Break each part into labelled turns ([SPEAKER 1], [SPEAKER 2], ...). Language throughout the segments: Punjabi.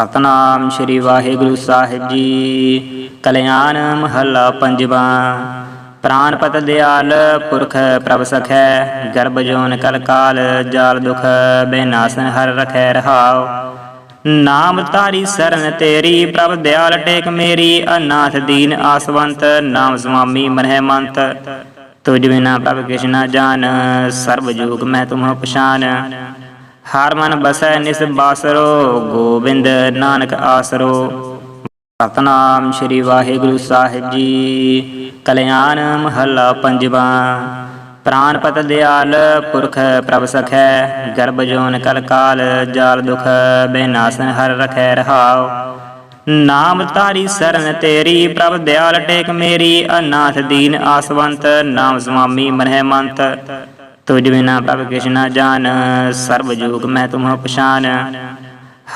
[SPEAKER 1] ਸਤਨਾਮ ਸ੍ਰੀ ਵਾਹਿਗੁਰੂ ਸਾਹਿਬ ਜੀ। ਕਲਿਆਣ ਮਹੱਲਾ ਪੰਜਵਾ। ਪ੍ਰਾਨਪਤ ਦਿਆਲ ਪੁਰਖ ਪ੍ਰਭ ਸਖੈ, ਗਰਭ ਜੋਨ ਕਲ ਕਾਲ, ਜਾਲ ਦੁਖ ਬੇਨਾਸਨ ਹਰ ਰਖੈ ਰਹਾਉ। ਨਾਮ ਤਾਰੀ ਸਰਨ ਤੇਰੀ, ਪ੍ਰਭ ਦਿਆਲ ਟੇਕ ਮੇਰੀ, ਅਨਾਥ ਦੀਨ ਆਸਵੰਤ, ਨਾਮ ਸੁਆਮੀ ਮਨਹਿ ਮੰਤ। ਤੁਝ ਬਿਨਾ ਪ੍ਰਭ ਕਿਛ ਨਾ ਜਾਣ, ਸਰਬ ਜੂਗ ਮੈਂ ਤੁਮਹੁ ਪਛਾਨ। ਹਰ ਮਨ ਬਸੈ ਨਿਸ ਬਾਸਰੋ, ਗੋਬਿੰਦ ਨਾਨਕ ਆਸਰੋ। ਸਤਨਾਮ ਸ੍ਰੀ ਵਾਹਿਗੁਰੂ ਸਾਹਿਬ ਜੀ। ਕਲਿਆਣ ਮਹੱਲਾ ਪੰਜਵਾ। ਪ੍ਰਾਨਪਤ ਦਿਆਲ ਪੁਰਖ ਪ੍ਰਭ ਸਖੈ, ਗਰਭ ਜੋਨ ਕਲ ਕਾਲ, ਜਾਲ ਦੁਖ ਬੇਨਾਸਨ ਹਰ ਰਖੈ ਰਹਾਉ। ਨਾਮ ਤਾਰੀ ਸਰਨ ਤੇਰੀ, ਪ੍ਰਭ ਦਿਆਲ ਟੇਕ ਮੇਰੀ, ਅਨਾਥ ਦੀਨ ਆਸਵੰਤ, ਨਾਮ ਸੁਆਮੀ ਮਨਹਿ ਮੰਤ। ਤੁਜ ਬਿਨਾ ਪ੍ਰਭ ਕਿਛ ਨਾ ਜਾਣ, ਸਰਬ ਜੂਗ ਮੈਂ ਤੁਮਹੁ ਪਛਾਨ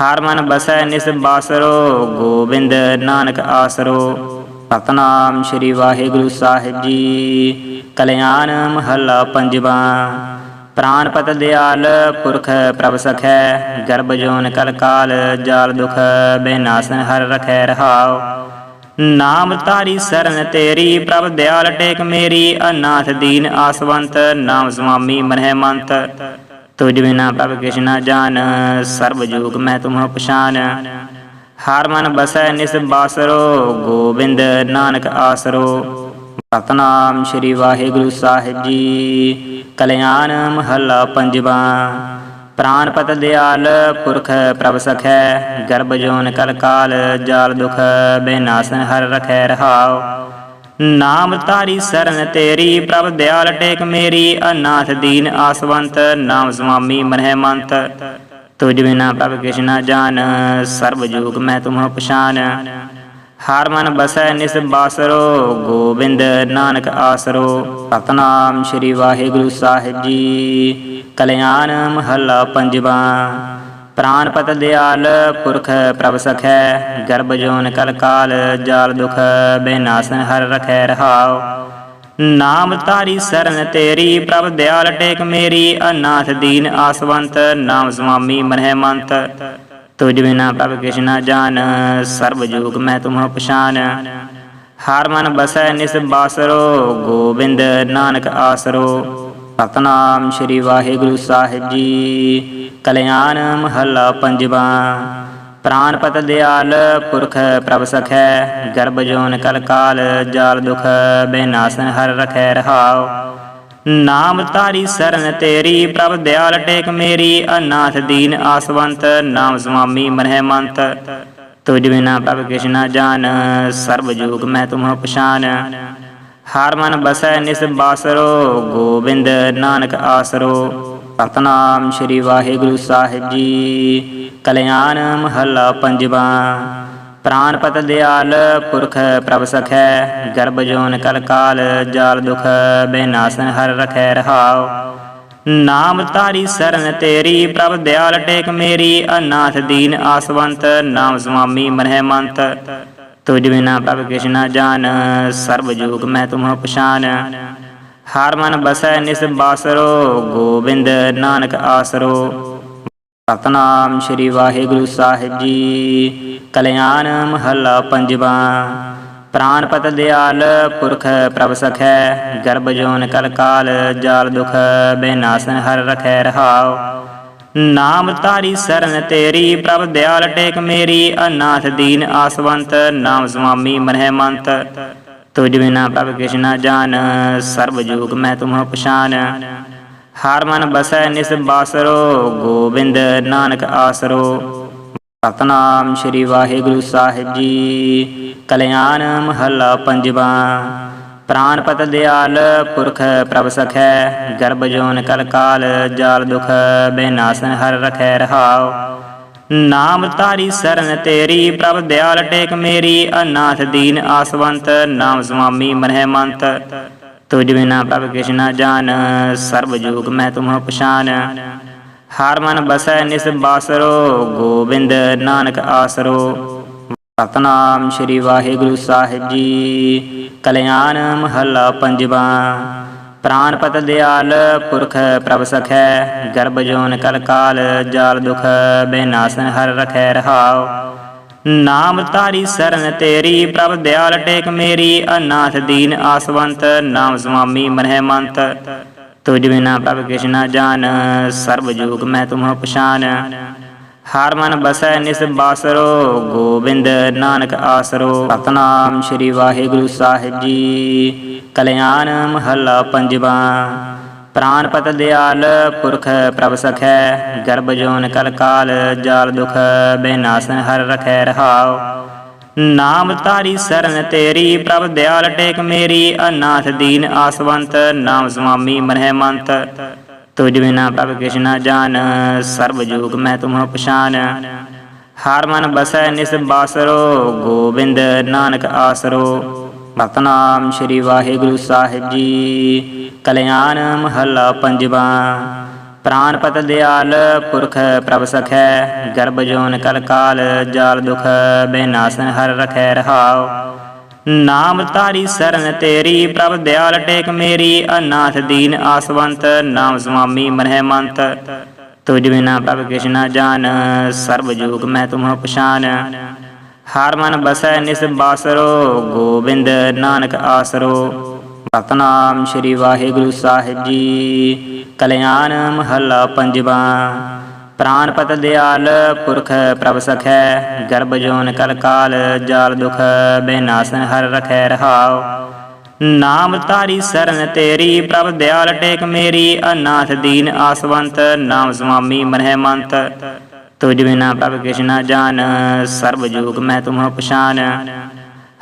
[SPEAKER 1] ਹਰ ਮਨ ਬਸੈ ਨਿਸ ਬਾਸਰੋ, ਗੋਬਿੰਦ ਨਾਨਕ ਆਸਰੋ। ਸਤਨਾਮ ਸ੍ਰੀ ਵਾਹਿਗੁਰੂ ਸਾਹਿਬ ਜੀ। ਕਲਿਆਣ ਮਹੱਲਾ ਪੰਜਵਾ। ਪ੍ਰਾਨਪਤ ਦਿਆਲ ਪੁਰਖ ਪ੍ਰਭ ਸਖੈ, ਗਰਭ ਜੋਨ ਕਲ ਕਾਲ ਜਾਲ ਦੁਖ ਬੇਨਾਸਨ ਹਰ ਰਖੈ ਰਹਾਓ ਨਾਮ ਤਾਰੀ ਸਰਨ ਤੇਰੀ, ਪ੍ਰਭ ਦਿਆਲ ਟੇਕ ਮੇਰੀ, ਅਨਾਥ ਦੀਨ ਆਸਵੰਤ, ਨਾਮ ਸੁਆਮੀ ਮਨਹਿ ਮੰਤ ਤੁਝ ਬਿਨਾ ਪ੍ਰਭ ਕਿਛ ਜਾਨ ਜਾਣ, ਸਰਬ ਜੂਗ ਮੈਂ ਤੁਮਹੁ ਪਛਾਨ ਹਰ ਮਨ ਬਸੈ ਨਿਸ ਬਾਸਰੋ, ਗੋਬਿੰਦ ਨਾਨਕ ਆਸਰੋ। ਸਤਨਾਮ ਸ੍ਰੀ ਵਾਹਿਗੁਰੂ ਸਾਹਿਬ ਜੀ, ਕਲਿਆਣ ਮਹੱਲਾ ਪੰਜਵਾ। ਪ੍ਰਾਨਪਤ ਦਿਆਲ ਪੁਰਖ ਪ੍ਰਭ ਸਖੈ, ਗਰਭ ਜੋਨ ਕਲ ਕਾਲ, ਜਾਲ ਦੁਖ ਬੇਨਾਸਨ ਹਰ ਰਖੈ ਰਹਾਉ। ਨਾਮ ਤਾਰੀ ਸਰਨ ਤੇਰੀ, ਪ੍ਰਭ ਦਿਆਲ ਟੇਕ ਮੇਰੀ, ਅਨਾਥ ਦੀਨ ਆਸਵੰਤ, ਨਾਮ ਸੁਆਮੀ ਮਨਹਿ ਮੰਤ ਤੁਝ ਬਿਨਾ ਪ੍ਰਭ ਕਿਛ ਨਾ ਜਾਣ ਸਰਬ ਜੂਗ ਮੈਂ ਤੁਮਹੁ ਪਛਾਨ। ਹਰ ਮਨ ਬਸੈ ਨਿਸ ਬਾਸਰੋ, ਗੋਬਿੰਦ ਨਾਨਕ ਆਸਰੋ। ਸਤਨਾਮ ਸ੍ਰੀ ਵਾਹਿਗੁਰੂ ਸਾਹਿਬ ਜੀ। ਕਲਿਆਣ ਮਹੱਲਾ ਪੰਜਵਾ। ਪ੍ਰਾਨਪਤ ਦਿਆਲ ਪੁਰਖ ਪ੍ਰਭ ਸਖੈ, ਗਰਭ ਜੋਨ ਕਲ ਕਾਲ, ਜਾਲ ਦੁਖ ਬੇਨਾਸਨ ਹਰ ਰਖੈ ਰਹਾਉ। ਨਾਮ ਤਾਰੀ ਸਰਨ ਤੇਰੀ, ਪ੍ਰਭ ਦਿਆਲ ਟੇਕ ਮੇਰੀ, ਅਨਾਥ ਦੀਨ ਆਸਵੰਤ, ਨਾਮ ਸੁਆਮੀ ਮਨਹਿ ਮੰਤ। ਤੁਝ ਬਿਨਾ ਪ੍ਰਭ ਕਿਛ ਨਾ ਸਰਬ ਜੂਗ ਮੈਂ ਤੁਮਹੁ ਪਛਾਨ। ਹਰ ਮਨ ਬਸੈ ਨਿਸ ਬਾਸਰੋ, ਗੋਬਿੰਦ ਨਾਨਕ ਆਸਰੋ। ਸਤਨਾਮ ਸ੍ਰੀ ਵਾਹਿਗੁਰੂ ਸਾਹਿਬ ਜੀ। ਕਲਿਆਣ ਮਹੱਲਾ ਪੰਜਵਾ। ਪ੍ਰਾਨਪਤ ਦਿਆਲ ਪੁਰਖ ਪ੍ਰਭ ਸਖੈ, ਗਰਭ ਜੋਨ ਕਲ ਕਾਲ, ਜਾਲ ਦੁਖ ਬੇਨਾਸਨ ਹਰ ਰਖੈ ਰਹਾਉ। ਨਾਮ ਤਾਰੀ ਸਰਨ ਤੇਰੀ, ਪ੍ਰਭ ਦਿਆਲ ਟੇਕ ਮੇਰੀ, ਅਨਾਥ ਦੀਨ ਆਸਵੰਤ, ਨਾਮ ਸੁਆਮੀ ਮਨਹਿ ਮੰਤ ਤੁਝ ਬਿਨਾ ਪ੍ਰਭ ਕਿਛ ਨਾ ਜਾਣ, ਸਰਬ ਜੂਗ ਮੈਂ ਤੁਮਹੁ ਪਛਾਨ। ਹਰ ਮਨ ਬਸੈ ਨਿਸ ਬਾਸਰੋ, ਗੋਬਿੰਦ ਨਾਨਕ ਆਸਰੋ। ਸਤਨਾਮ ਸ੍ਰੀ ਵਾਹਿਗੁਰੂ ਸਾਹਿਬ ਜੀ। ਕਲਿਆਣ ਮਹੱਲਾ ਪੰਜਵਾ। ਪ੍ਰਾਨਪਤ ਦਿਆਲ ਪੁਰਖ ਪ੍ਰਭ ਸਖੈ, ਗਰਭ ਜੋਨ ਕਲ ਕਾਲ, ਜਾਲ ਦੁਖ ਬੇਨਾਸਨ ਹਰ ਰਖੈ ਰਹਾਉ। ਨਾਮ ਤਾਰੀ ਸਰਨ ਤੇਰੀ, ਪ੍ਰਭ ਦਿਆਲ ਟੇਕ ਮੇਰੀ, ਅਨਾਥ ਦੀਨ ਆਸਵੰਤ, ਨਾਮ ਸੁਆਮੀ ਮਨਹਿ ਮੰਤ। ਤੁਜ ਬਿਨਾ ਪ੍ਰਭ ਕਿਛ ਜਾਨ ਜਾਣ, ਸਰਬ ਜੂਗ ਮੈਂ ਤੁਮਹੁ ਪਛਾਨ ਹਰ ਮਨ ਬਸੈ ਨਿਸ ਬਾਸਰੋ, ਗੋਬਿੰਦ ਨਾਨਕ ਆਸਰੋ। ਸਤਨਾਮ ਸ੍ਰੀ ਵਾਹਿਗੁਰੂ ਸਾਹਿਬ ਜੀ। ਕਲਿਆਣ ਮਹੱਲਾ ਪੰਜਵਾ। ਪ੍ਰਾਨਪਤ ਦਿਆਲ ਪੁਰਖ ਪ੍ਰਭ ਸਖੈ, ਗਰਭ ਜੋਨ ਕਲ ਕਾਲ, ਜਾਲ ਦੁਖ ਬੇਨਾਸਨ ਹਰ ਰਖੈ ਰਹਾਓ ਨਾਮ ਧਾਰੀ ਸਰਨ ਤੇਰੀ, ਪ੍ਰਭ ਦਿਆਲ ਟੇਕ ਮੇਰੀ, ਅਨਾਥ ਦੀਨ ਆਸਵੰਤ, ਨਾਮ ਸੁਆਮੀ ਮਨਹਿ ਮੰਤ ਤੁਝ ਬਿਨਾ ਪ੍ਰਭ ਕਿਛ ਨਾ ਸਰਬ ਜੂਗ ਮੈਂ ਤੁਮਹੁ ਪਛਾਨ। ਹਰ ਮਨ ਬਸੈ ਨਿਸ ਬਾਸਰੋ, ਗੋਬਿੰਦ ਨਾਨਕ ਆਸਰੋ। ਸਤਨਾਮ ਸ੍ਰੀ ਵਾਹਿਗੁਰੂ ਸਾਹਿਬ ਜੀ, ਕਲਿਆਣ ਮਹੱਲਾ ਪੰਜਵਾ। ਪ੍ਰਾਨਪਤ ਦਿਆਲ ਪੁਰਖ ਪ੍ਰਭ ਸਖੈ, ਗਰਭ ਜੋਨ ਕਲ ਕਾਲ, ਜਾਲ ਦੁਖ ਬੇਨਾਸਨ ਹਰ ਰਖੈ ਰਹਾਉ। ਨਾਮ ਤਾਰੀ ਸਰਨ ਤੇਰੀ, ਪ੍ਰਭ ਦਿਆਲ ਟੇਕ ਮੇਰੀ, ਅਨਾਥ ਦੀਨ ਆਸਵੰਤ, ਨਾਮ ਸੁਆਮੀ ਮਨਹਿ ਮੰਤ। ਤੁਜ ਬਿਨਾ ਪ੍ਰਭ ਕਿਛ ਜਾਨ ਜਾਣ ਸਰਬ ਜੂਗ ਮੈਂ ਤੁਮਹੁ ਪਛਾਨ। ਹਰ ਮਨ ਬਸੈ ਨਿਸ ਬਾਸਰੋ, ਗੋਬਿੰਦ ਨਾਨਕ ਆਸਰੋ। ਸਤਨਾਮ ਸ੍ਰੀ ਵਾਹਿਗੁਰੂ ਸਾਹਿਬ ਜੀ। ਕਲਿਆਣ ਮਹੱਲਾ ਪੰਜਵਾ। ਪ੍ਰਾਨਪਤ ਦਿਆਲ ਪੁਰਖ ਪ੍ਰਭ ਸਖੈ, ਗਰਭ ਜੋਨ ਕਲ ਕਾਲ, ਜਾਲ ਦੁਖ ਬੇਨਾਸਨ ਹਰ ਰਖੈ ਰਹਾਉ। ਨਾਮ ਤਾਰੀ ਸਰਨ ਤੇਰੀ, ਪ੍ਰਭ ਦਿਆਲ ਟੇਕ ਮੇਰੀ, ਅਨਾਥ ਦੀਨ ਆਸਵੰਤ, ਨਾਮ ਸੁਆਮੀ ਮਨਹਿ ਮੰਤ ਤੁਝ ਬਿਨਾ ਪ੍ਰਭ ਕਿਛ ਨਾ ਜਾਣ, ਸਰਬ ਜੋਗ ਮੈਂ ਤੁਮਹ ਪਛਾਨ। ਹਰ ਮਨ ਬਸੈ ਨਿਸ ਬਾਸਰੋ, ਗੋਬਿੰਦ ਨਾਨਕ ਆਸਰੋ। ਸਤਨਾਮ ਸ੍ਰੀ ਵਾਹਿਗੁਰੂ ਸਾਹਿਬ ਜੀ। ਕਲਿਆਣ ਮਹੱਲਾ ਪੰਜਵਾ। ਪ੍ਰਾਨਪਤ ਦਿਆਲ ਪੁਰਖ ਪ੍ਰਭ ਸਖੈ, ਗਰਭ ਜੋਨ ਕਲ ਕਾਲ, ਜਾਲ ਦੁਖ ਬੇਨਾਸਨ ਹਰ ਰਖੈ ਰਹਾਉ। ਨਾਮ ਤਾਰੀ ਸਰਨ ਤੇਰੀ, ਪ੍ਰਭ ਦਿਆਲ ਟੇਕ ਮੇਰੀ, ਅਨਾਥ ਦੀਨ ਆਸਵੰਤ, ਨਾਮ ਸੁਆਮੀ ਮਨਹਿ ਮੰਤ। ਤੁਜ ਬਿਨਾ ਪ੍ਰਭ ਕਿਛ ਨਾ ਜਾਣ ਸਰਬ ਜੋਗ ਮੈਂ ਤੁਮਹ ਪਛਾਨ। ਹਰ ਮਨ ਬਸੈ ਨਿਸ ਬਾਸਰੋ, ਗੋਬਿੰਦ ਨਾਨਕ ਆਸਰੋ। ਭਗਤ ਨਾਮ ਸ੍ਰੀ ਵਾਹਿਗੁਰੂ ਸਾਹਿਬ ਜੀ। ਕਲਿਆਣ ਮਹੱਲਾ ਪੰਜਵਾ। ਪ੍ਰਾਨਪਤ ਦਿਆਲ ਪੁਰਖ ਪ੍ਰਭ ਸਖੈ, ਗਰਭ ਜੋਨ ਕਲ ਕਾਲ, ਜਾਲ ਦੁਖ ਬੇਨਾਸਨ ਹਰ ਰਖੈ ਰਹਾਓ ਨਾਮ ਧਾਰੀ ਸਰਨ ਤੇਰੀ, ਪ੍ਰਭ ਦਿਆਲ ਟੇਕ ਮੇਰੀ, ਅਨਾਥ ਦੀਨ ਆਸਵੰਤ, ਨਾਮ ਸੁਆਮੀ ਮਨਹਿ ਮੰਤ ਤੁਝ ਬਿਨਾ ਪ੍ਰਭ ਕਿਛ ਨਾ ਜਾਣ ਸਰਬ ਜੋਗ ਮੈਂ ਤੁਮਹ ਪਛਾਨ। ਹਰ ਮਨ ਬਸੈ ਨਿਸ ਬਾਸਰੋ, ਗੋਬਿੰਦ ਨਾਨਕ ਆਸਰੋ। ਸਤਨਾਮ ਸ੍ਰੀ ਵਾਹਿਗੁਰੂ ਸਾਹਿਬ ਜੀ, ਕਲਿਆਣ ਮਹੱਲਾ ਪੰਜਵਾ। ਪ੍ਰਾਨਪਤ ਦਿਆਲ ਪੁਰਖ ਪ੍ਰਭ ਸਖੈ, ਗਰਭ ਜੋਨ ਕਲ ਕਾਲ, ਜਾਲ ਦੁਖ ਬੇਨਾਸਨ ਹਰ ਰਖੈ ਰਹਾਉ। ਨਾਮ ਤਾਰੀ ਸਰਨ ਤੇਰੀ, ਪ੍ਰਭ ਦਿਆਲ ਟੇਕ ਮੇਰੀ, ਅਨਾਥ ਦੀਨ ਆਸਵੰਤ, ਨਾਮ ਸੁਆਮੀ ਮਨਹਿ ਮੰਤ। ਤੁਜ ਬਿਨਾ ਪ੍ਰਭ ਕਿਛ ਜਾਨ ਜਾਣ ਸਰਬ ਜੋਗ ਮੈਂ ਤੁਮਹ ਪਛਾਨ।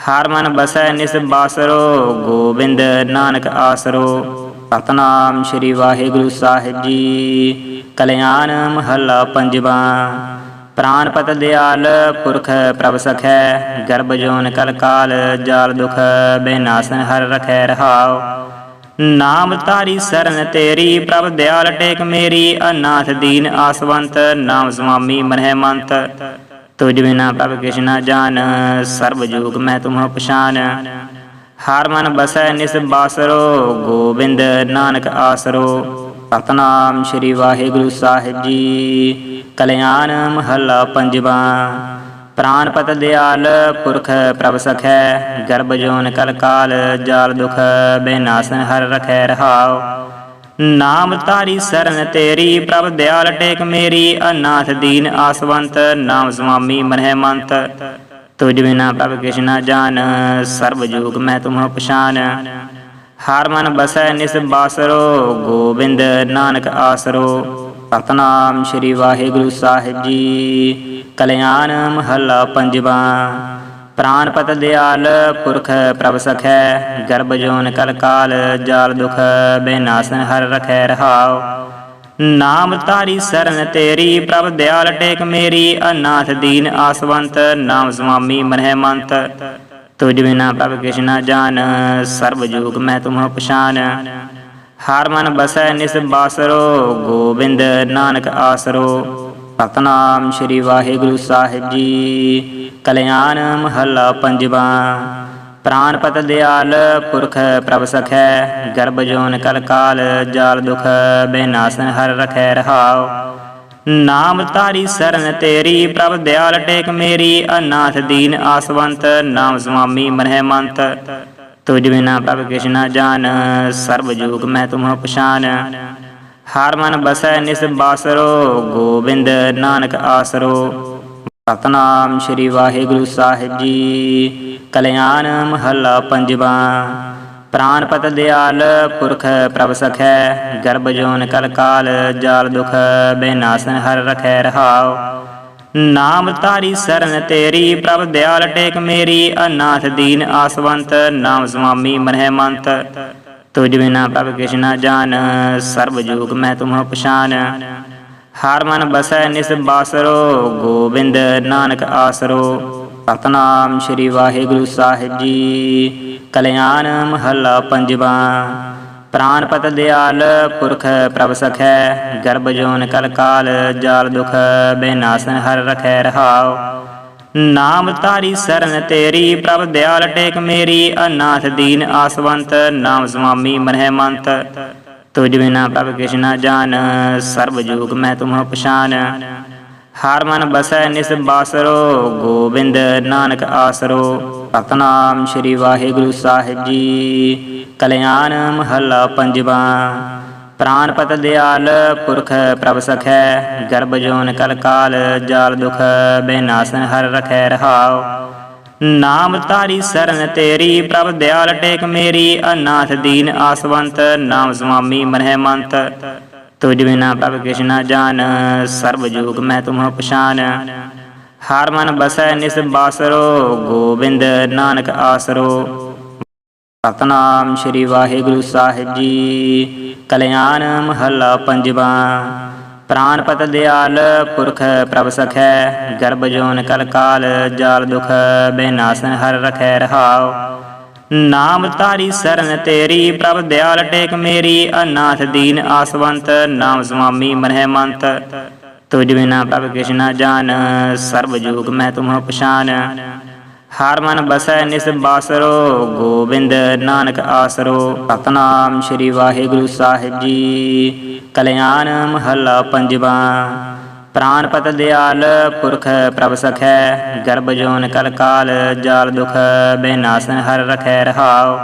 [SPEAKER 1] ਹਰ ਮਨ ਬਸੈ ਨਿਸ ਬਾਸਰੋ, ਗੋਬਿੰਦ ਨਾਨਕ ਆਸਰੋ। ਸਤਨਾਮ ਸ੍ਰੀ ਵਾਹਿਗੁਰੂ ਸਾਹਿਬ ਜੀ। ਕਲਿਆਣ ਮਹੱਲਾ ਪੰਜਵਾ। ਪ੍ਰਾਨਪਤ ਦਿਆਲ ਪੁਰਖ ਪ੍ਰਭ ਸਖੈ, ਗਰਭ ਜੋਨ ਕਲ ਕਾਲ, ਜਾਲ ਦੁਖ ਬੇਨਾਸਨ ਹਰ ਰਖੈ ਰਹਾਉ। ਨਾਮ ਤਾਰੀ ਸਰਨ ਤੇਰੀ, ਪ੍ਰਭ ਦਿਆਲ ਟੇਕ ਮੇਰੀ, ਅਨਾਥ ਦੀਨ ਆਸਵੰਤ, ਨਾਮ ਸੁਆਮੀ ਮਨਹਿ ਮੰਤ ਤੁਝ ਬਿਨਾ ਪ੍ਰਭ ਕਿਛ ਨਾ ਜਾਣ, ਸਰਬ ਜੋਗ ਮੈਂ ਤੁਮਹ ਪਛਾਨ। ਹਰ ਮਨ ਬਸੈ ਨਿਸ ਬਾਸਰੋ, ਗੋਬਿੰਦ ਨਾਨਕ ਆਸਰੋ। ਸਤਨਾਮ ਸ੍ਰੀ ਵਾਹਿਗੁਰੂ ਸਾਹਿਬ ਜੀ। ਕਲਿਆਣ ਮਹੱਲਾ ਪੰਜਵਾ। ਪ੍ਰਾਨਪਤ ਦਿਆਲ ਪੁਰਖ ਪ੍ਰਭ ਸਖੈ, ਗਰਭ ਜੋਨ ਕਲ ਕਾਲ, ਜਾਲ ਦੁਖ ਬੇਨਾਸਨ ਹਰ ਰਖੈ ਰਹਾਉ। ਨਾਮ ਤਾਰੀ ਸਰਨ ਤੇਰੀ, ਪ੍ਰਭ ਦਿਆਲ ਟੇਕ ਮੇਰੀ, ਅਨਾਥ ਦੀਨ ਆਸਵੰਤ, ਨਾਮ ਸੁਆਮੀ ਮਨਹਿ ਮੰਤ। ਤੁਜ ਬਿਨਾ ਪ੍ਰਭ ਕਿਛ ਨਾ ਜਾਣ, ਸਰਬ ਜੋਗ ਮੈਂ ਤੁਮਹ ਪਛਾਨ ਹਰ ਮਨ ਬਸੈ ਨਿਸ ਬਾਸਰੋ, ਗੋਬਿੰਦ ਨਾਨਕ ਆਸਰੋ। ਸਤਨਾਮ ਸ੍ਰੀ ਵਾਹਿਗੁਰੂ ਸਾਹਿਬ ਜੀ। ਕਲਿਆਣ ਮਹੱਲਾ ਪੰਜਵਾ। ਪ੍ਰਾਨਪਤ ਦਿਆਲ ਪੁਰਖ ਪ੍ਰਭ ਸਖੈ, ਗਰਭ ਜੋਨ ਕਲ ਕਾਲ, ਜਾਲ ਦੁਖ ਬੇਨਾਸਨ ਹਰ ਰਖੈ ਰਹਾਓ ਨਾਮ ਤਾਰੀ ਸਰਨ ਤੇਰੀ, ਪ੍ਰਭ ਦਿਆਲ ਟੇਕ ਮੇਰੀ, ਅਨਾਥ ਦੀਨ ਆਸਵੰਤ, ਨਾਮ ਸੁਆਮੀ ਮਨਹਿ ਮੰਤ ਤੁਝ ਬਿਨਾ ਪ੍ਰਭ ਕਿਛ ਜਾਨ ਜਾਣ ਸਰਬ ਜੋਗ ਮੈਂ ਤੁਮਹ ਪਛਾਨ। ਹਰ ਮਨ ਬਸੈ ਨਿਸ ਬਾਸਰੋ, ਗੋਬਿੰਦ ਨਾਨਕ ਆਸਰੋ। ਸਤਨਾਮ ਸ੍ਰੀ ਵਾਹਿਗੁਰੂ ਸਾਹਿਬ ਜੀ। ਕਲਿਆਣ ਮਹੱਲਾ ਪੰਜਵਾ। ਪ੍ਰਾਨਪਤ ਦਿਆਲ ਪੁਰਖ ਪ੍ਰਭ ਸਖੈ, ਗਰਭ ਜੋਨ ਕਲ ਕਾਲ, ਜਾਲ ਦੁਖ ਬੇਨਾਸਨ ਹਰ ਰਖੈ ਰਹਾਉ। ਨਾਮ ਤਾਰੀ ਸਰਨ ਤੇਰੀ, ਪ੍ਰਭ ਦਿਆਲ ਟੇਕ ਮੇਰੀ, ਅਨਾਥ ਦੀਨ ਆਸਵੰਤ, ਨਾਮ ਸੁਆਮੀ ਮਨਹਿ ਮੰਤ। ਤੁਝ ਬਿਨਾ ਪ੍ਰਭ ਕਿਛ ਨਾ ਜਾਣ ਸਰਬ ਜੋਗ ਮੈਂ ਤੁਮਹ ਪਛਾਨ। ਹਰ ਮਨ ਬਸੈ ਨਿਸ ਬਾਸਰੋ, ਗੋਬਿੰਦ ਨਾਨਕ ਆਸਰੋ। ਸਤਨਾਮ ਸ੍ਰੀ ਵਾਹਿਗੁਰੂ ਸਾਹਿਬ ਜੀ। ਕਲਿਆਣ ਮਹੱਲਾ ਪੰਜਵਾ। ਪ੍ਰਾਨਪਤ ਦਿਆਲ ਪੁਰਖ ਪ੍ਰਭ ਸਖੈ, ਗਰਭ ਜੋਨ ਕਲ ਕਾਲ, ਜਾਲ ਦੁਖ ਬੇਨਾਸਨ ਹਰ ਰਖੈ ਰਹਾਉ। ਨਾਮ ਤਾਰੀ ਸਰਨ ਤੇਰੀ, ਪ੍ਰਭ ਦਿਆਲ ਟੇਕ ਮੇਰੀ, ਅਨਾਥ ਦੀਨ ਆਸਵੰਤ, ਨਾਮ ਸੁਆਮੀ ਮਨਹਿ ਮੰਤ। ਤੁਝ ਬਿਨਾ ਪ੍ਰਭ ਕਿਛ ਨਾ ਜਾਣ ਸਰਬ ਜੋਗ ਮੈਂ ਤੁਮਹ ਪਛਾਨ। ਹਰ ਮਨ ਬਸੈ ਨਿਸ ਬਾਸਰੋ, ਗੋਬਿੰਦ ਨਾਨਕ ਆਸਰੋ। ਸਤਨਾਮ ਸ੍ਰੀ ਵਾਹਿਗੁਰੂ ਸਾਹਿਬ ਜੀ। ਕਲਿਆਣ ਮਹੱਲਾ ਪੰਜਵਾ। ਪ੍ਰਾਨਪਤ ਦਿਆਲ ਪੁਰਖ ਪ੍ਰਭ ਸਖੈ, ਗਰਭ ਜੋਨ ਕਲ ਕਾਲ, ਜਾਲ ਦੁਖ ਬੇਨਾਸਨ ਹਰ ਰਖੈ ਰਹਾਉ। ਨਾਮ ਤਾਰੀ ਸਰਨ ਤੇਰੀ, ਪ੍ਰਭ ਦਿਆਲ ਟੇਕ ਮੇਰੀ, ਅਨਾਥ ਦੀਨ ਆਸਵੰਤ, ਨਾਮ ਸੁਆਮੀ ਮਨਹਿ ਮੰਤ। ਤੁਝ ਬਿਨਾ ਪ੍ਰਭ ਕਿਛ ਨਾ ਜਾਣ ਸਰਬ ਜੋਗ ਮੈਂ ਤੁਮਹ ਪਛਾਨ। ਹਰ ਮਨ ਬਸੈ ਨਿਸ ਬਾਸਰੋ, ਗੋਬਿੰਦ ਨਾਨਕ ਆਸਰੋ। ਸਤਨਾਮ ਸ੍ਰੀ ਵਾਹਿਗੁਰੂ ਸਾਹਿਬ ਜੀ। ਕਲਿਆਣ ਮਹੱਲਾ ਪੰਜਵਾ। ਪ੍ਰਾਨਪਤ ਦਿਆਲ ਪੁਰਖ ਪ੍ਰਭ ਸਖੈ, ਗਰਭ ਜੋਨ ਕਲ ਕਾਲ, ਜਾਲ ਦੁਖ ਬੇਨਾਸਨ ਹਰ ਰਖੈ ਰਹਾਉ। ਨਾਮ ਤਾਰੀ ਸਰਨ ਤੇਰੀ, ਪ੍ਰਭ ਦਿਆਲ ਟੇਕ ਮੇਰੀ, ਅਨਾਥ ਦੀਨ ਆਸਵੰਤ, ਨਾਮ ਸੁਆਮੀ ਮਨਹਿ ਮੰਤ। ਤੁਜ ਬਿਨਾ ਪ੍ਰਭ ਕਿਛ ਨਾ ਜਾਣ ਸਰਬ ਜੋਗ ਮੈਂ ਤੁਮਹ ਪਛਾਨ। ਹਰ ਮਨ ਬਸੈ ਨਿਸ ਬਾਸਰੋ, ਗੋਬਿੰਦ ਨਾਨਕ ਆਸਰੋ। ਸਤਨਾਮ ਸ੍ਰੀ ਵਾਹਿਗੁਰੂ ਸਾਹਿਬ ਜੀ। ਕਲਿਆਣ ਮਹੱਲਾ ਪੰਜਵਾ। ਪ੍ਰਾਨਪਤ ਦਿਆਲ ਪੁਰਖ ਪ੍ਰਭ ਸਖੈ, ਗਰਭ ਜੋਨ ਕਲ ਕਾਲ, ਜਾਲ ਦੁਖ ਬੇਨਾਸਨ ਹਰ ਰਖੈ ਰਹਾਓ ਨਾਮ ਧਾਰੀ ਸਰਨ ਤੇਰੀ, ਪ੍ਰਭ ਦਿਆਲ ਟੇਕ ਮੇਰੀ, ਅਨਾਥ ਦੀਨ ਆਸਵੰਤ, ਨਾਮ ਸੁਆਮੀ ਮਨਹਿ ਮੰਤ ਤੁਝ ਬਿਨਾ ਪ੍ਰਭ ਕਿਛ ਨਾ ਸਰਬ ਜੋਗ ਮੈਂ ਤੁਮਹ ਪਛਾਨ। ਹਰ ਮਨ ਬਸੈ ਨਿਸ ਬਾਸਰੋ, ਗੋਬਿੰਦ ਨਾਨਕ ਆਸਰੋ। ਸਤਨਾਮ ਸ੍ਰੀ ਵਾਹਿਗੁਰੂ ਸਾਹਿਬ ਜੀ। ਕਲਿਆਣ ਮਹੱਲਾ ਪੰਜਵਾ। ਪ੍ਰਾਨਪਤ ਦਿਆਲ ਪੁਰਖ ਪ੍ਰਭ ਸਖੈ, ਗਰਭ ਜੋਨ ਕਲ ਕਾਲ, ਜਾਲ ਦੁਖ ਬੇਨਾਸਨ ਹਰ ਰਖੈ ਰਹਾਉ।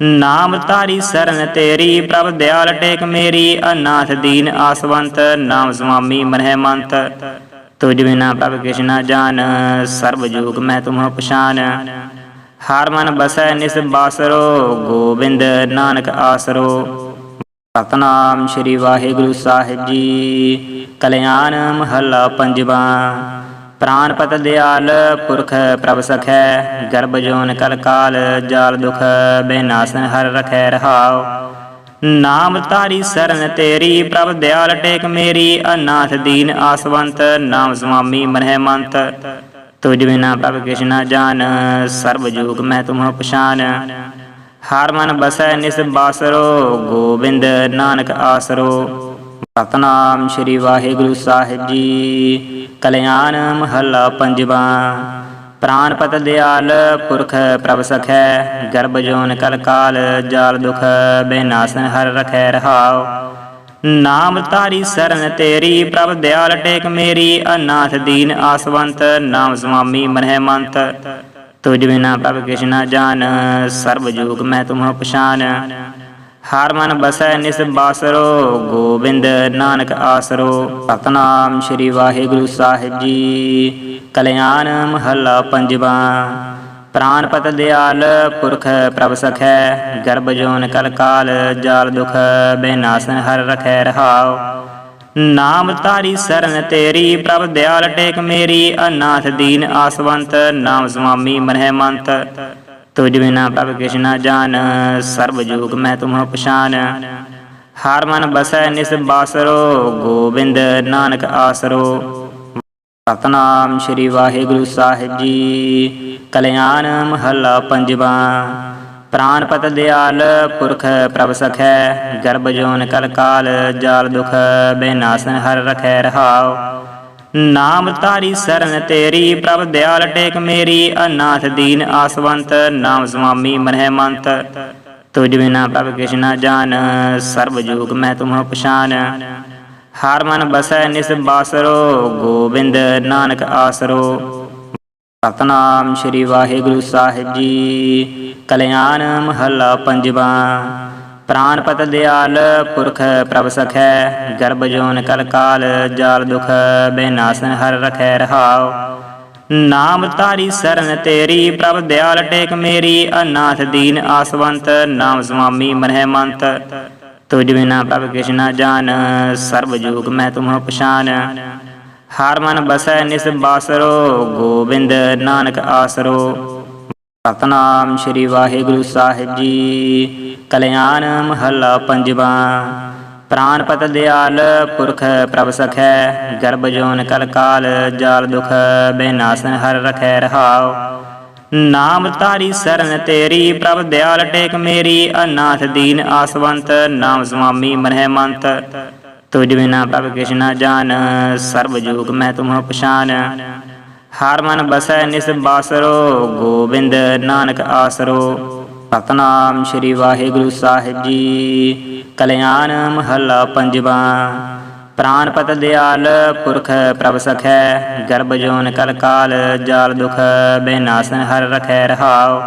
[SPEAKER 1] ਨਾਮ ਤਾਰੀ ਸਰਨ ਤੇਰੀ, ਪ੍ਰਭ ਦਿਆਲ ਟੇਕ ਮੇਰੀ, ਅਨਾਥ ਦੀਨ ਆਸਵੰਤ, ਨਾਮ ਸੁਆਮੀ ਮਨਹਿ ਮੰਤ। ਤੁਝ ਬਿਨਾ ਪ੍ਰਭ ਕਿਛ ਜਾਨ ਜਾਣ ਸਰਬ ਜੋਗ ਮੈਂ ਤੁਮਹ ਪਛਾਨ। ਹਰ ਮਨ ਬਸੈ ਨਿਸ ਬਾਸਰੋ, ਗੋਬਿੰਦ ਨਾਨਕ ਆਸਰੋ। ਸਤਨਾਮ ਸ੍ਰੀ ਵਾਹਿਗੁਰੂ ਸਾਹਿਬ ਜੀ। ਕਲਿਆਣ ਮਹੱਲਾ ਪੰਜਵਾ। ਪ੍ਰਾਨਪਤ ਦਿਆਲ ਪੁਰਖ ਪ੍ਰਭ ਸਖੈ, ਗਰਭ ਜੋਨ ਕਲ ਕਾਲ, ਜਾਲ ਦੁਖ ਬੇਨਾਸਨ ਹਰ ਰਖੈ ਰਹਾਉ। ਨਾਮ ਤਾਰੀ ਸਰਨ ਤੇਰੀ, ਪ੍ਰਭ ਦਿਆਲ ਟੇਕ ਮੇਰੀ, ਅਨਾਥ ਦੀਨ ਆਸਵੰਤ, ਨਾਮ ਸੁਆਮੀ ਮਨਹਿ ਮੰਤ ਤੁਝ ਬਿਨਾ ਪ੍ਰਭ ਕਿਛ ਨਾ ਜਾਣ, ਸਰਬ ਜੋਗ ਮੈਂ ਤੁਮਹ ਪਛਾਨ। ਹਰ ਮਨ ਬਸੈ ਨਿਸ ਬਾਸਰੋ, ਗੋਬਿੰਦ ਨਾਨਕ ਆਸਰੋ। ਸਤਨਾਮ ਸ੍ਰੀ ਵਾਹਿਗੁਰੂ ਸਾਹਿਬ ਜੀ। ਕਲਿਆਣ ਮਹੱਲਾ ਪੰਜਵਾ। ਪ੍ਰਾਨਪਤ ਦਿਆਲ ਪੁਰਖ ਪ੍ਰਭ ਸਖੈ, ਗਰਭ ਜੋਨ ਕਲ ਕਾਲ, ਜਾਲ ਦੁਖ ਬੇਨਾਸਨ ਹਰ ਰਖੈ ਰਹਾਉ। ਨਾਮ ਤਾਰੀ ਸਰਨ ਤੇਰੀ, ਪ੍ਰਭ ਦਿਆਲ ਟੇਕ ਮੇਰੀ, ਅਨਾਥ ਦੀਨ ਆਸਵੰਤ, ਨਾਮ ਸੁਆਮੀ ਮਨਹਿ ਮੰਤ। ਤੁਝ ਬਿਨਾ ਪ੍ਰਭ ਕਿਛ ਨਾ ਜਾਣ, ਸਰਬ ਜੋਗ ਮੈਂ ਤੁਮਹ ਪਛਾਨ ਹਰ ਮਨ ਬਸੈ ਨਿਸ ਬਾਸਰੋ, ਗੋਬਿੰਦ ਨਾਨਕ ਆਸਰੋ। ਸਤਨਾਮ ਸ੍ਰੀ ਵਾਹਿਗੁਰੂ ਸਾਹਿਬ ਜੀ। ਕਲਿਆਣ ਮਹੱਲਾ ਪੰਜਵਾ। ਪ੍ਰਾਨਪਤ ਦਿਆਲ ਪੁਰਖ ਪ੍ਰਭ ਸਖੈ, ਗਰਭ ਜੋਨ ਕਲ ਕਾਲ ਜਾਲ ਦੁਖ ਬੇਨਾਸਨ ਹਰ ਰਖੈ ਰਹਾਓ ਨਾਮ ਤਾਰੀ ਸਰਨ ਤੇਰੀ, ਪ੍ਰਭ ਦਿਆਲ ਟੇਕ ਮੇਰੀ, ਅਨਾਥ ਦੀਨ ਆਸਵੰਤ, ਨਾਮ ਸੁਆਮੀ ਮਨਹਿ ਮੰਤ। ਤੁਝ ਬਿਨਾ ਪ੍ਰਭ ਕਿਛ ਜਾਨ ਜਾਣ ਸਰਬ ਜੋਗ ਮੈਂ ਤੁਮਹ ਪਛਾਨ। ਹਰ ਮਨ ਬਸੈ ਨਿਸ ਬਾਸਰੋ, ਗੋਬਿੰਦ ਨਾਨਕ ਆਸਰੋ। ਸਤਨਾਮ ਸ੍ਰੀ ਵਾਹਿਗੁਰੂ ਸਾਹਿਬ ਜੀ। ਕਲਿਆਣ ਮਹੱਲਾ ਪੰਜਵਾ। ਪ੍ਰਾਨਪਤ ਦਿਆਲ ਪੁਰਖ ਪ੍ਰਭ ਸਖੈ, ਗਰਭ ਜੋਨ ਕਲ ਕਾਲ, ਜਾਲ ਦੁਖ ਬੇਨਾਸਨ ਹਰ ਰਖੈ ਰਹਾਉ। ਨਾਮ ਤਾਰੀ ਸਰਨ ਤੇਰੀ, ਪ੍ਰਭ ਦਿਆਲ ਟੇਕ ਮੇਰੀ, ਅਨਾਥ ਦੀਨ ਆਸਵੰਤ, ਨਾਮ ਸੁਆਮੀ ਮਨਹਿ ਮੰਤ। ਤੁਝ ਬਿਨਾ ਪ੍ਰਭ ਕਿਛ ਜਾਨ ਜਾਣ ਸਰਬ ਜੋਗ ਮੈਂ ਤੁਮਹ ਪਛਾਨ। ਹਰ ਮਨ ਬਸੈ ਨਿਸ ਬਾਸਰੋ, ਗੋਬਿੰਦ ਨਾਨਕ ਆਸਰੋ। ਸਤਨਾਮ ਸ੍ਰੀ ਵਾਹਿਗੁਰੂ ਸਾਹਿਬ ਜੀ। ਕਲਿਆਣ ਮਹੱਲਾ ਪੰਜਵਾਂ। ਪ੍ਰਾਨਪਤ ਦਿਆਲ ਪੁਰਖ ਪ੍ਰਭ ਸਖੈ, ਗਰਭ ਜੋਨ ਕਲ ਕਾਲ, ਜਾਲ ਦੁਖ ਬੇਨਾਸਨ ਹਰ ਰਖੈ ਰਹਾਉ। ਨਾਮ ਤਾਰੀ ਸਰਨ ਤੇਰੀ, ਪ੍ਰਭ ਦਿਆਲ ਟੇਕ ਮੇਰੀ, ਅਨਾਥ ਦੀਨ ਆਸਵੰਤ, ਨਾਮ ਸੁਆਮੀ ਮਨਹਿ ਮੰਤ। ਤੁਝ ਬਿਨਾ ਪ੍ਰਭ ਕਿਛ ਨਾ ਜਾਣ ਸਰਬ ਜੋਗ ਮੈਂ ਤੁਮਹ ਪਛਾਨ। ਹਰ ਮਨ ਬਸੈ ਨਿਸ ਬਾਸਰੋ, ਗੋਬਿੰਦ ਨਾਨਕ ਆਸਰੋ। ਸਤਨਾਮ ਸ੍ਰੀ ਵਾਹਿਗੁਰੂ ਸਾਹਿਬ ਜੀ। ਕਲਿਆਣ ਮਹੱਲਾ ਪੰਜਵਾ। ਪ੍ਰਾਨਪਤ ਦਿਆਲ ਪੁਰਖ ਪ੍ਰਭ ਸਖੈ, ਗਰਭ ਜੋਨ ਕਲ ਕਾਲ, ਜਾਲ ਦੁਖ ਬੇਨਾਸਨ ਹਰ ਰਖੈ ਰਹਾਉ। ਨਾਮ ਤਾਰੀ ਸਰਨ ਤੇਰੀ, ਪ੍ਰਭ ਦਿਆਲ ਟੇਕ ਮੇਰੀ, ਅਨਾਥ ਦੀਨ ਆਸਵੰਤ, ਨਾਮ ਸੁਆਮੀ ਮਨਹਿ ਮੰਤ। ਤੁਜ ਬਿਨਾ ਪ੍ਰਭ ਕਿਛ ਨਾ ਜਾਣ, ਸਰਬ ਜੋਗ ਮੈਂ ਤੁਮਹ ਪਛਾਨ ਹਰ ਮਨ ਬਸੈ ਨਿਸ ਬਾਸਰੋ, ਗੋਬਿੰਦ ਨਾਨਕ ਆਸਰੋ। ਸਤਨਾਮ ਸ੍ਰੀ ਵਾਹਿਗੁਰੂ ਸਾਹਿਬ ਜੀ। ਕਲਿਆਣ ਮਹੱਲਾ ਪੰਜਵਾ। ਪ੍ਰਾਨਪਤ ਦਿਆਲ ਪੁਰਖ ਪ੍ਰਭ ਸਖੈ, ਗਰਭ ਜੋਨ ਕਲ ਕਾਲ ਜਾਲ ਦੁਖ ਬੇਨਾਸਨ ਹਰ ਰਖੈ ਰਹਾਓ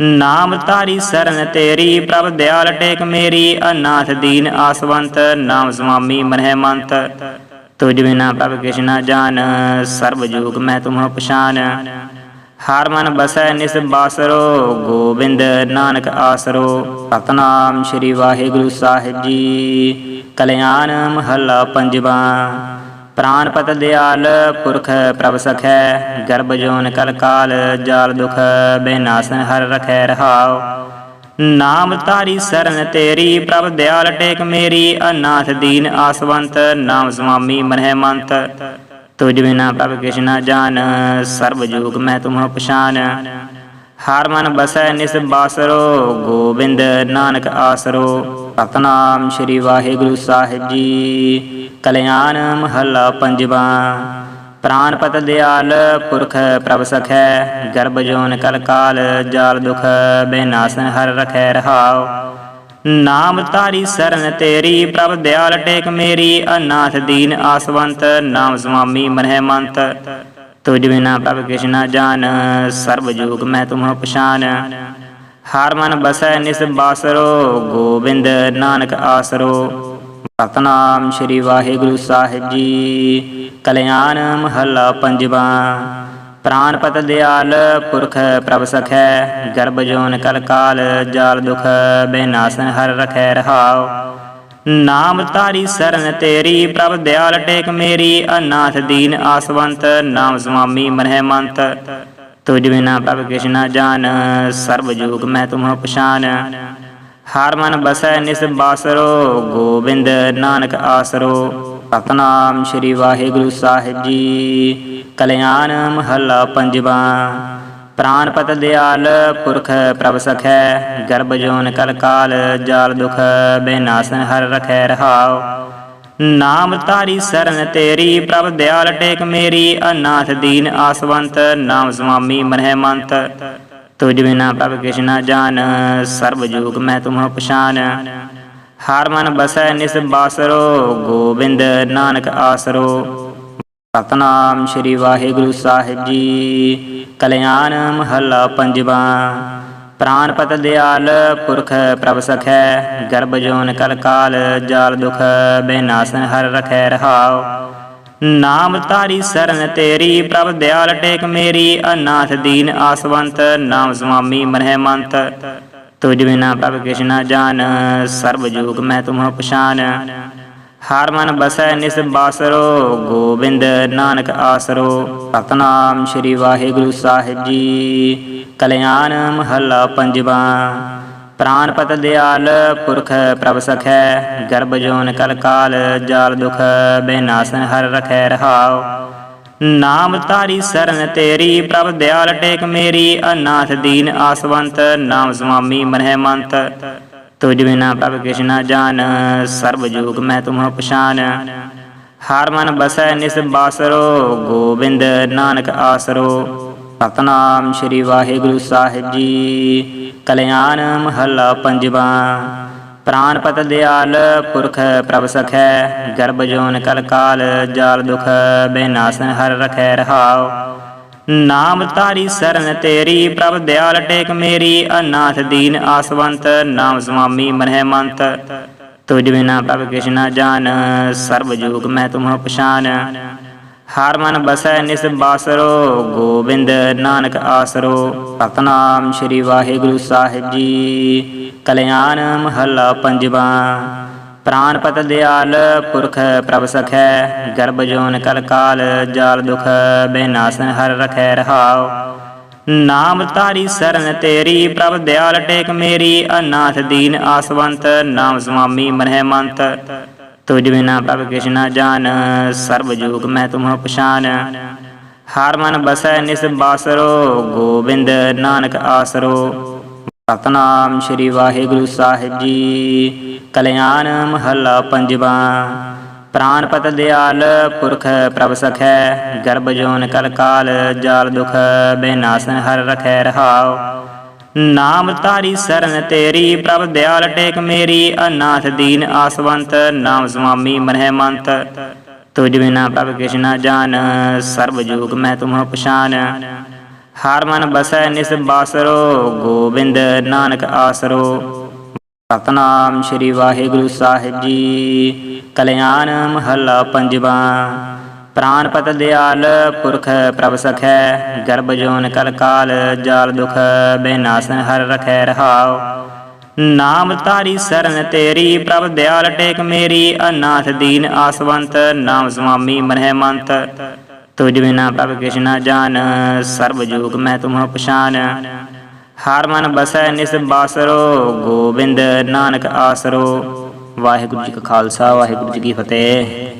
[SPEAKER 1] ਨਾਮ ਤਾਰੀ ਸਰਨ ਤੇਰੀ, ਪ੍ਰਭ ਦਿਆਲ ਟੇਕ ਮੇਰੀ, ਅਨਾਥ ਦੀਨ ਆਸਵੰਤ, ਨਾਮ ਸੁਆਮੀ ਮਨਹਿ ਮੰਤ ਤੁਝ ਬਿਨਾ ਪ੍ਰਭ ਕਿਛ ਜਾਨ ਜਾਣ ਸਰਬ ਜੂਗ ਮੈਂ ਤੁਮਹ ਪਛਾਨ। ਹਰ ਮਨ ਬਸੈ ਨਿਸ ਬਾਸਰੋ, ਗੋਬਿੰਦ ਨਾਨਕ ਆਸਰੋ। ਸਤਨਾਮ ਸ੍ਰੀ ਵਾਹਿਗੁਰੂ ਸਾਹਿਬ ਜੀ। ਕਲਿਆਣ ਮਹੱਲਾ ਪੰਜਵਾ। ਪ੍ਰਾਨਪਤ ਦਿਆਲ, ਪੁਰਖ ਪ੍ਰਭ ਸਖੈ, ਗਰਭ ਜੋਨ ਕਲ ਕਾਲ, ਜਾਲ ਦੁਖ ਬੇਨਾਸਨ ਹਰ ਰਖੈ ਰਹਾਉ। ਨਾਮ ਤਾਰੀ ਸਰਨ ਤੇਰੀ, ਪ੍ਰਭ ਦਿਆਲ ਟੇਕ ਮੇਰੀ, ਅਨਾਥ ਦੀਨ ਆਸਵੰਤ, ਨਾਮ ਸੁਆਮੀ ਮਨਹਿ ਮੰਤ। ਤੁਝ ਬਿਨਾ ਪ੍ਰਭ ਕਿਛ ਨਾ ਜਾਣ ਸਰਬ ਜੂਗ ਮੈਂ ਤੁਮਹ ਪਛਾਨ। ਹਰ ਮਨ ਬਸੈ ਨਿਸ ਬਾਸਰੋ, ਗੋਬਿੰਦ ਨਾਨਕ ਆਸਰੋ। ਸਤਨਾਮ ਸ੍ਰੀ ਵਾਹਿਗੁਰੂ ਸਾਹਿਬ ਜੀ। ਕਲਿਆਣ ਮਹੱਲਾ ਪੰਜਵਾ। ਪ੍ਰਾਨਪਤ ਦਿਆਲ ਪੁਰਖ ਪ੍ਰਭ ਸਖੈ, ਗਰਭ ਜੋਨ ਕਲ ਕਾਲ, ਜਾਲ ਦੁਖ ਬੇਨਾਸਨ ਹਰ ਰਖੈ ਰਹਾਉ। ਨਾਮ ਤਾਰੀ ਸਰਨ ਤੇਰੀ, ਪ੍ਰਭ ਦਿਆਲ ਟੇਕ ਮੇਰੀ, ਅਨਾਥ ਦੀਨ ਆਸਵੰਤ, ਨਾਮ ਸੁਆਮੀ ਮਨਹਿ ਮੰਤ ਤੁਝ ਬਿਨਾ ਪ੍ਰਭ ਕਿਛ ਨਾ ਜਾਣ ਸਰਬ ਜੂਗ ਮੈਂ ਤੁਮਹ ਪਛਾਨ। ਹਰ ਮਨ ਬਸੈ ਨਿਸ ਬਾਸਰੋ, ਗੋਬਿੰਦ ਨਾਨਕ ਆਸਰੋ। ਸਤਨਾਮ ਸ੍ਰੀ ਵਾਹਿਗੁਰੂ ਸਾਹਿਬ ਜੀ। ਕਲਿਆਣ ਮਹੱਲਾ ਪੰਜਵਾ। ਪ੍ਰਾਨਪਤ ਦਿਆਲ ਪੁਰਖ ਪ੍ਰਭ ਸਖੈ, ਗਰਭ ਜੋਨ ਕਲ ਕਾਲ, ਜਾਲ ਦੁਖ ਬੇਨਾਸਨ ਹਰ ਰਖੈ ਰਹਾਉ। ਨਾਮ ਤਾਰੀ ਸਰਨ ਤੇਰੀ, ਪ੍ਰਭ ਦਿਆਲ ਟੇਕ ਮੇਰੀ, ਅਨਾਥ ਦੀਨ ਆਸਵੰਤ, ਨਾਮ ਸੁਆਮੀ ਮਨਹਿ ਮੰਤ। ਤੁਝ ਬਿਨਾ ਪ੍ਰਭ ਕਿਛ ਨਾ ਜਾਣ ਸਰਬ ਜੂਗ ਮੈਂ ਤੁਮਹ ਪਛਾਨ। ਹਰ ਮਨ ਬਸੈ ਨਿਸ ਬਾਸਰੋ, ਗੋਬਿੰਦ ਨਾਨਕ ਆਸਰੋ। ਸਤਨਾਮ ਸ੍ਰੀ ਵਾਹਿਗੁਰੂ ਸਾਹਿਬ ਜੀ। ਕਲਿਆਣ ਮਹੱਲਾ ਪੰਜਵਾ। ਪ੍ਰਾਨਪਤ ਦਿਆਲ, ਪੁਰਖ ਪ੍ਰਭ ਸਖੈ, ਗਰਭ ਜੋਨ ਕਲ ਕਾਲ ਜਾਲ ਦੁਖ ਬੇਨਾਸਨ ਹਰ ਰਖੈ ਰਹਾਓ ਨਾਮ ਤਾਰੀ ਸਰਨ ਤੇਰੀ, ਪ੍ਰਭ ਦਿਆਲ ਟੇਕ ਮੇਰੀ, ਅਨਾਥ ਦੀਨ ਆਸਵੰਤ, ਨਾਮ ਸੁਆਮੀ ਮਨਹਿ ਮੰਤ ਤੁਝ ਬਿਨਾ ਪ੍ਰਭ ਕਿਛ ਨਾ ਜਾਣ, ਸਰਬ ਜੂਗ ਮੈਂ ਤੁਮਹ ਪਛਾਨ। ਹਰ ਮਨ ਬਸੈ ਨਿਸ ਬਾਸਰੋ, ਗੋਬਿੰਦ ਨਾਨਕ ਆਸਰੋ। ਸਤਨਾਮ ਸ੍ਰੀ ਵਾਹਿਗੁਰੂ ਸਾਹਿਬ ਜੀ। ਕਲਿਆਣ ਮਹੱਲਾ ਪੰਜਵਾ। ਪ੍ਰਾਨਪਤ ਦਿਆਲ ਪੁਰਖ ਪ੍ਰਭ ਸਖੈ, ਗਰਭ ਜੋਨ ਕਲ ਕਾਲ, ਜਾਲ ਦੁਖ ਬੇਨਾਸਨ ਹਰ ਰਖੈ ਰਹਾਉ। ਨਾਮ ਤਾਰੀ ਸਰਨ ਤੇਰੀ, ਪ੍ਰਭ ਦਿਆਲ ਟੇਕ ਮੇਰੀ, ਅਨਾਥ ਦੀਨ ਆਸਵੰਤ, ਨਾਮ ਸੁਆਮੀ ਮਨਹਿ ਮੰਤ। ਤੁਝ ਬਿਨਾ ਪ੍ਰਭ ਕਿਛ ਨਾ ਸਰਬ ਜੂਗ ਮੈਂ ਤੁਮਹ ਪਛਾਨ। ਹਰ ਮਨ ਬਸੈ ਨਿਸ ਬਾਸਰੋ, ਗੋਬਿੰਦ ਨਾਨਕ ਆਸਰੋ। ਸਤਨਾਮ ਸ੍ਰੀ ਵਾਹਿਗੁਰੂ ਸਾਹਿਬ ਜੀ। ਕਲਿਆਣ ਮਹੱਲਾ ਪੰਜਵਾ। ਪ੍ਰਾਨਪਤ ਦਿਆਲ ਪੁਰਖ ਪ੍ਰਭ ਸਖੈ, ਗਰਭ ਜੋਨ ਕਲ ਕਾਲ, ਜਾਲ ਦੁਖ ਬੇਨਾਸਨ ਹਰ ਰਖੈ ਰਹਾਉ। ਨਾਮ ਤਾਰੀ ਸਰਨ ਤੇਰੀ, ਪ੍ਰਭ ਦਿਆਲ ਟੇਕ ਮੇਰੀ, ਅਨਾਥ ਦੀਨ ਆਸਵੰਤ, ਨਾਮ ਸੁਆਮੀ ਮਨਹਿ ਮੰਤ ਤੁਝ ਬਿਨਾ ਪ੍ਰਭ ਕਿਛ ਨਾ ਜਾਣ ਸਰਬ ਜੂਗ ਮੈਂ ਤੁਮਹ ਪਛਾਨ। ਹਰ ਮਨ ਬਸੈ ਨਿਸ ਬਾਸਰੋ, ਗੋਬਿੰਦ ਨਾਨਕ ਆਸਰੋ। ਸਤਨਾਮ ਸ੍ਰੀ ਵਾਹਿਗੁਰੂ ਸਾਹਿਬ ਜੀ। ਕਲਿਆਣ ਮਹੱਲਾ ਪੰਜਵਾ। ਪ੍ਰਾਨਪਤ ਦਿਆਲ ਪੁਰਖ ਪ੍ਰਭ ਸਖੈ, ਗਰਭ ਜੋਨ ਕਲ ਕਾਲ, ਜਾਲ ਦੁਖ ਬੇਨਾਸਨ ਹਰ ਰਖੈ ਰਹਾਉ। ਨਾਮ ਤਾਰੀ ਸਰਨ ਤੇਰੀ, ਪ੍ਰਭ ਦਿਆਲ ਟੇਕ ਮੇਰੀ, ਅਨਾਥ ਦੀਨ ਆਸਵੰਤ, ਨਾਮ ਸੁਆਮੀ ਮਨਹਿ ਮੰਤ ਤੁਝ ਬਿਨਾ ਪ੍ਰਭ ਕਿਛ ਨਾ ਜਾਣ ਸਰਬ ਜੂਗ ਮੈਂ ਤੁਮਹ ਪਛਾਨ। ਹਰ ਮਨ ਬਸੈ ਨਿਸ ਬਾਸਰੋ, ਗੋਬਿੰਦ ਨਾਨਕ ਆਸਰੋ। ਸਤਨਾਮ ਸ੍ਰੀ ਵਾਹਿਗੁਰੂ ਸਾਹਿਬ ਜੀ। ਕਲਿਆਣ ਮਹੱਲਾ ਪੰਜਵਾ। ਪ੍ਰਾਨਪਤ ਦਿਆਲ ਪੁਰਖ ਪ੍ਰਭ ਸਖੈ, ਗਰਭ ਜੋਨ ਕਲ ਕਾਲ ਜਾਲ ਦੁਖ, ਬੇਨਾਸਨ ਹਰ ਰਖੈ ਰਹਾਉ। ਨਾਮ ਤਾਰੀ ਸਰਨ ਤੇਰੀ, ਪ੍ਰਭ ਦਿਆਲ ਟੇਕ ਮੇਰੀ, ਅਨਾਥ ਦੀਨ ਆਸਵੰਤ, ਨਾਮ ਸੁਆਮੀ ਮਨਹਿ ਮੰਤ। ਤੁਝ ਬਿਨਾ ਪ੍ਰਭ ਕਿਛ ਨਾ ਜਾਣ, ਸਰਬ ਜੂਗ ਮੈਂ ਤੁਮਹ ਪਛਾਨ ਹਰ ਮਨ ਬਸੈ ਨਿਸ ਬਾਸਰੋ, ਗੋਬਿੰਦ ਨਾਨਕ ਆਸਰੋ। ਸਤਨਾਮ ਸ੍ਰੀ ਵਾਹਿਗੁਰੂ ਸਾਹਿਬ ਜੀ। ਕਲਿਆਣ ਮਹੱਲਾ ਪੰਜਵਾ। ਪ੍ਰਾਨਪਤ ਦਿਆਲ ਪੁਰਖ ਪ੍ਰਭ ਸਖੈ, ਗਰਭ ਜੋਨ ਕਲ ਕਾਲ ਜਾਲ ਦੁਖ ਬੇਨਾਸਨ ਹਰ ਰਖੈ ਰਹਾਓ ਨਾਮ ਤਾਰੀ ਸਰਨ ਤੇਰੀ, ਪ੍ਰਭ ਦਿਆਲ ਟੇਕ ਮੇਰੀ, ਅਨਾਥ ਦੀਨ ਆਸਵੰਤ, ਨਾਮ ਸੁਆਮੀ ਮਨਹਿ ਮੰਤ ਤੁਝ ਬਿਨਾ ਪ੍ਰਭ ਕਿਛ ਜਾਨ ਜਾਣ ਸਰਬ ਜੋਗ ਮੈਂ ਤੁਮਹੁ ਪਛਾਨ। ਹਰ ਮਨ ਬਸੈ ਨਿਸ ਬਾਸਰੋ, ਗੋਬਿੰਦ ਨਾਨਕ ਆਸਰੋ। ਸਤਨਾਮ ਸ੍ਰੀ ਵਾਹਿਗੁਰੂ ਸਾਹਿਬ ਜੀ, ਕਲਿਆਣ ਮਹੱਲਾ ਪੰਜਵਾ। ਪ੍ਰਾਨ ਪਤ ਦਿਆਲ, ਪੁਰਖ ਪ੍ਰਭ ਸਖੈ, ਗਰਭ ਜੋਨ ਕਲ ਕਾਲ, ਜਾਲ ਦੁਖ ਬੇਨਾਸਨ ਹਰ ਰਖੈ ਰਹਾਉ। ਨਾਮ ਤਾਰੀ ਸਰਨ ਤੇਰੀ, ਪ੍ਰਭ ਦਿਆਲ ਟੇਕ ਮੇਰੀ, ਅਨਾਥ ਦੀਨ ਆਸਵੰਤ, ਨਾਮ ਸੁਆਮੀ ਮਨਹਿ ਮੰਤ। ਤੁਝ ਬਿਨਾ ਪ੍ਰਭ ਕਿਛ ਨਾ ਜਾਣ ਸਰਬ ਜੋਗ ਮੈਂ ਤੁਮਹੁ ਪਛਾਨ। ਹਰ ਮਨ ਬਸੈ ਨਿਸ ਬਾਸਰੋ, ਗੋਬਿੰਦ ਨਾਨਕ ਆਸਰੋ। ਵਾਹਿਗੁਰੂ ਜੀ ਕਾ ਖਾਲਸਾ, ਵਾਹਿਗੁਰੂ ਜੀ ਕੀ ਫਤਿਹ।